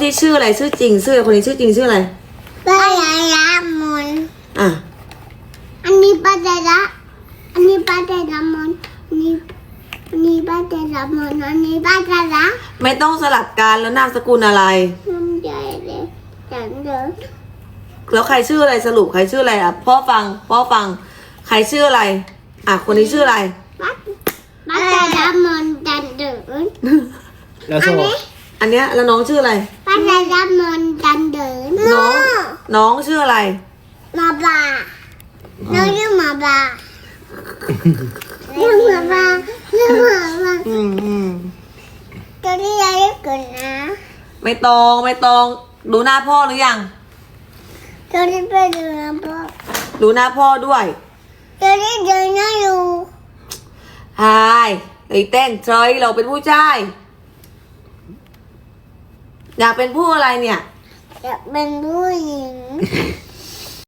ซิชื่ออะไรชื่อจริงชื่อคนนี้ชื่อจริงชื่ออะไรป้ายายามนอะอันนี้ป้าใจละอันนี้ป้าใจละมนอันนี้อันนี้ป้าใจละมนอันนี้ป้าใจละไม่ต้องสลับกันแล้วนามสกุลอะไรน้ำใหญ่เลยจังเลยแล้วใครชื่ออะไรสรุปใครชื่ออะไรอะพ่อฟังพ่อฟัง ใครชื่ออะไร อะคนนี้ชื่ออะไรป้าป้าใจละมนจังเลยแล้วโซอันเนี้ยแล้วน้องชื่ออะไร ป้าใจละมนจังเลยน้อง น้องชื่ออะไรมาบ้าน้องชื่อมาบ้าชื่อมาบ้าชื่อมาบ้าอืมอืมตัวนี้ยายเกินนะไม่ตรงไม่ตรงดูหน้าพ่อหรือยังตัวนี้เป็นเรือพ่อดูหน้าพ่อด้วยตัวนี้เดินได้อยู่ฮายไอ้เต้นเฉยเราเป็นผู้ชาย อยากเป็นผู้อะไรเนี่ย อยากเป็นผู้หญิง